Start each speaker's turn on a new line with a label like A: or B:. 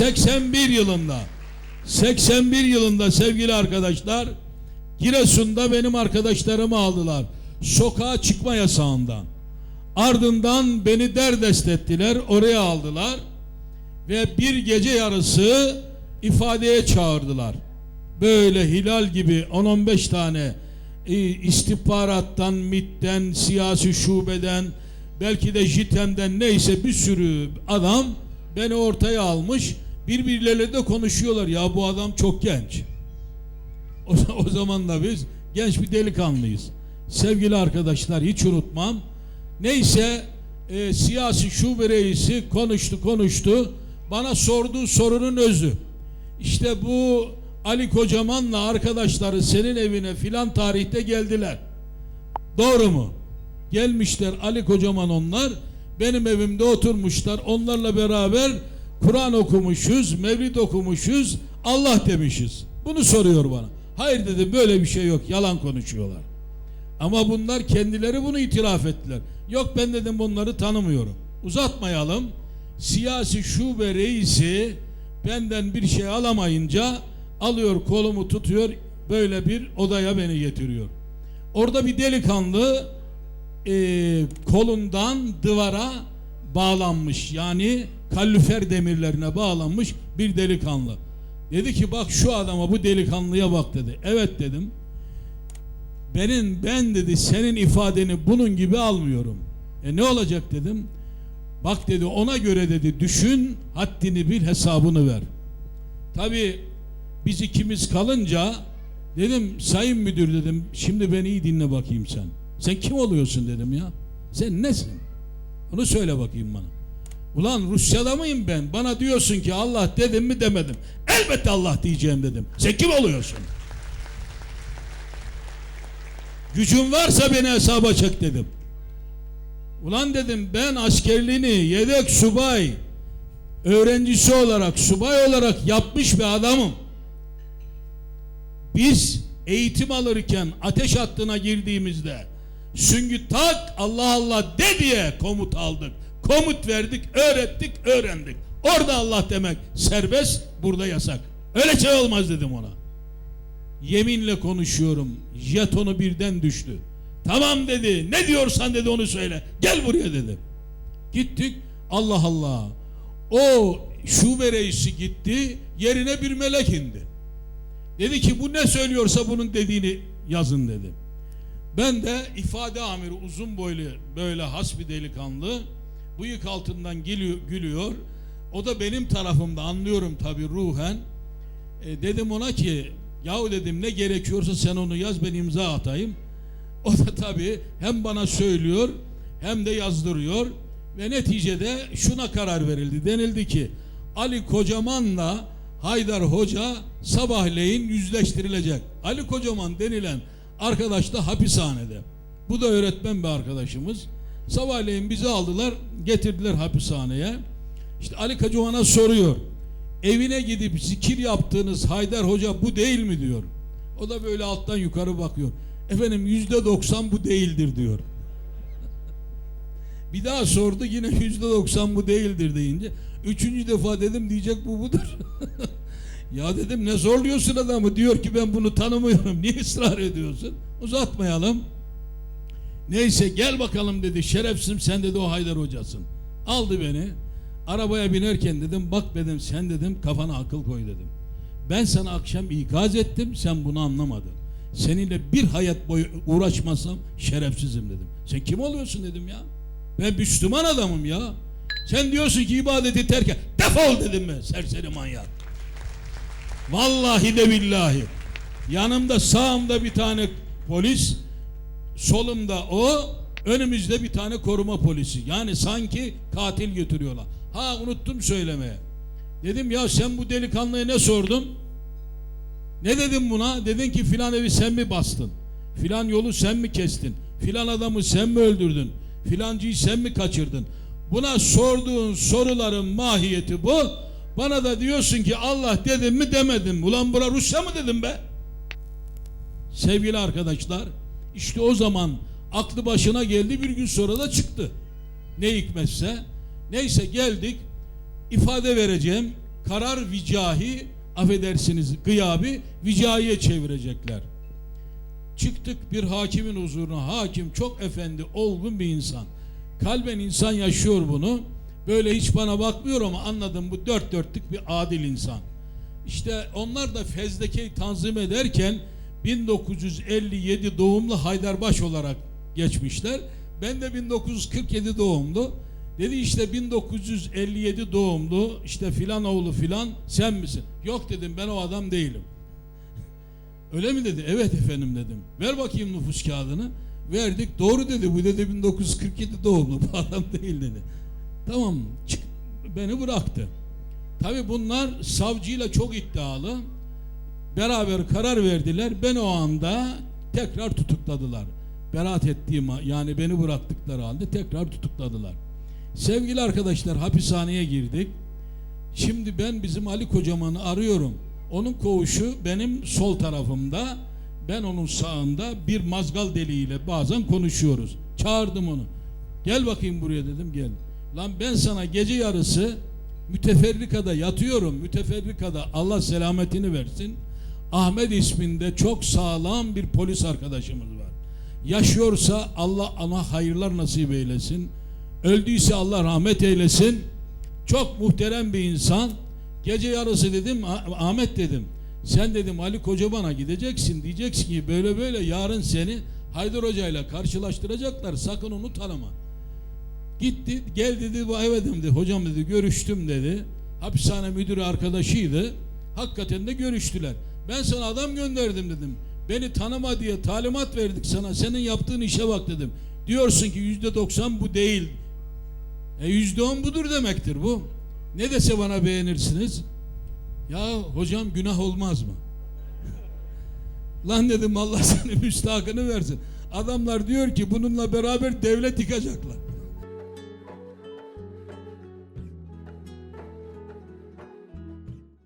A: 81 yılında 81 yılında sevgili arkadaşlar Giresun'da benim arkadaşlarımı aldılar. Sokağa çıkma yasağından. Ardından beni derdest ettiler. Oraya aldılar. Ve bir gece yarısı ifadeye çağırdılar. Böyle hilal gibi 10-15 tane e, istihbarattan, MIT'ten, siyasi şubeden, belki de JITEM'den neyse bir sürü adam beni ortaya almış. Birbirleriyle de konuşuyorlar. Ya bu adam çok genç. O, o zaman da biz genç bir delikanlıyız. Sevgili arkadaşlar hiç unutmam. Neyse e, siyasi şube reisi konuştu konuştu. Bana sorduğu sorunun özü. İşte bu Ali Kocaman'la arkadaşları senin evine filan tarihte geldiler. Doğru mu? Gelmişler Ali Kocaman onlar. Benim evimde oturmuşlar. Onlarla beraber Kur'an okumuşuz, Mevlid okumuşuz, Allah demişiz. Bunu soruyor bana. Hayır dedim böyle bir şey yok. Yalan konuşuyorlar. Ama bunlar kendileri bunu itiraf ettiler. Yok ben dedim bunları tanımıyorum. Uzatmayalım. Siyasi şube reisi benden bir şey alamayınca alıyor kolumu tutuyor böyle bir odaya beni getiriyor. Orada bir delikanlı e, kolundan duvara bağlanmış yani kalorifer demirlerine bağlanmış bir delikanlı. Dedi ki bak şu adama bu delikanlıya bak dedi. Evet dedim. Benim ben dedi senin ifadeni bunun gibi almıyorum. E ne olacak dedim. Bak dedi ona göre dedi düşün haddini bil hesabını ver. Tabi biz ikimiz kalınca dedim sayın müdür dedim şimdi beni iyi dinle bakayım sen. Sen kim oluyorsun dedim ya. Sen nesin? Onu söyle bakayım bana. Ulan Rusya'da mıyım ben? Bana diyorsun ki Allah dedim mi demedim. Elbette Allah diyeceğim dedim. Sen kim oluyorsun? Gücün varsa beni hesaba çek dedim. Ulan dedim ben askerliğini yedek subay öğrencisi olarak subay olarak yapmış bir adamım. Biz eğitim alırken ateş hattına girdiğimizde süngü tak Allah Allah de diye komut aldık. Komut verdik, öğrettik, öğrendik. Orada Allah demek serbest, burada yasak. Öyle şey olmaz dedim ona. Yeminle konuşuyorum. Jetonu birden düştü. Tamam dedi. Ne diyorsan dedi onu söyle. Gel buraya dedi. Gittik. Allah Allah. O şube reisi gitti. Yerine bir melek indi. Dedi ki bu ne söylüyorsa bunun dediğini yazın dedi. Ben de ifade amiri uzun boylu böyle has bir delikanlı bıyık altından geliyor, gülüyor. O da benim tarafımda anlıyorum tabi ruhen. E, dedim ona ki yahu dedim ne gerekiyorsa sen onu yaz ben imza atayım. O da tabi hem bana söylüyor hem de yazdırıyor ve neticede şuna karar verildi. Denildi ki Ali Kocaman'la Haydar Hoca sabahleyin yüzleştirilecek. Ali Kocaman denilen arkadaş da hapishanede. Bu da öğretmen bir arkadaşımız. Sabahleyin bizi aldılar, getirdiler hapishaneye. İşte Ali Kocaman'a soruyor. Evine gidip zikir yaptığınız Haydar Hoca bu değil mi diyor. O da böyle alttan yukarı bakıyor. Efendim yüzde doksan bu değildir diyor. Bir daha sordu yine yüzde doksan bu değildir deyince. Üçüncü defa dedim diyecek bu budur. ya dedim ne zorluyorsun adamı diyor ki ben bunu tanımıyorum. Niye ısrar ediyorsun? Uzatmayalım. Neyse gel bakalım dedi şerefsizim sen dedi o Haydar hocasın. Aldı beni. Arabaya binerken dedim bak dedim sen dedim kafana akıl koy dedim. Ben sana akşam ikaz ettim sen bunu anlamadın. Seninle bir hayat boyu uğraşmasam şerefsizim dedim. Sen kim oluyorsun dedim ya. Ben Müslüman adamım ya. Sen diyorsun ki ibadeti terk et. Defol dedim ben serseri manyak. Vallahi de billahi. Yanımda sağımda bir tane polis, solumda o, önümüzde bir tane koruma polisi. Yani sanki katil götürüyorlar. Ha unuttum söylemeye. Dedim ya sen bu delikanlıya ne sordun? Ne dedim buna? Dedin ki filan evi sen mi bastın? Filan yolu sen mi kestin? Filan adamı sen mi öldürdün? Filancıyı sen mi kaçırdın? Buna sorduğun soruların mahiyeti bu. Bana da diyorsun ki Allah dedim mi demedim. Ulan bura Rusya mı dedim be? Sevgili arkadaşlar işte o zaman aklı başına geldi bir gün sonra da çıktı. Ne hikmetse. Neyse geldik ifade vereceğim. karar vicahi affedersiniz gıyabi vicahiye çevirecekler. Çıktık bir hakimin huzuruna. Hakim çok efendi, olgun bir insan. Kalben insan yaşıyor bunu. Böyle hiç bana bakmıyor ama anladım bu dört dörtlük bir adil insan. İşte onlar da fezlekeyi tanzim ederken 1957 doğumlu Haydarbaş olarak geçmişler. Ben de 1947 doğumlu. Dedi işte 1957 doğumlu işte filan oğlu filan sen misin? Yok dedim ben o adam değilim. Öyle mi dedi? Evet efendim dedim. Ver bakayım nüfus kağıdını. Verdik. Doğru dedi. Bu dedi 1947 doğumlu. Bu adam değil dedi. Tamam. Çık. Beni bıraktı. Tabi bunlar savcıyla çok iddialı. Beraber karar verdiler. Ben o anda tekrar tutukladılar. Beraat ettiğim yani beni bıraktıkları halde tekrar tutukladılar. Sevgili arkadaşlar hapishaneye girdik. Şimdi ben bizim Ali Kocaman'ı arıyorum. Onun koğuşu benim sol tarafımda. Ben onun sağında bir mazgal deliğiyle bazen konuşuyoruz. Çağırdım onu. Gel bakayım buraya dedim gel. Lan ben sana gece yarısı müteferrikada yatıyorum. Müteferrikada Allah selametini versin. Ahmet isminde çok sağlam bir polis arkadaşımız var. Yaşıyorsa Allah ona hayırlar nasip eylesin. Öldüyse Allah rahmet eylesin. Çok muhterem bir insan. Gece yarısı dedim "Ah- Ahmet dedim. Sen dedim Ali Kocaman'a gideceksin. Diyeceksin ki böyle böyle yarın seni Haydar Hoca ile karşılaştıracaklar. Sakın onu tanıma. Gitti gel dedi bu evet dedi. Hocam dedi görüştüm dedi. Hapishane müdürü arkadaşıydı. Hakikaten de görüştüler. Ben sana adam gönderdim dedim. Beni tanıma diye talimat verdik sana. Senin yaptığın işe bak dedim. Diyorsun ki yüzde doksan bu değil. E yüzde on budur demektir bu. Ne dese bana beğenirsiniz. Ya hocam günah olmaz mı? Lan dedim Allah senin müstahakını versin. Adamlar diyor ki bununla beraber devlet yıkacaklar.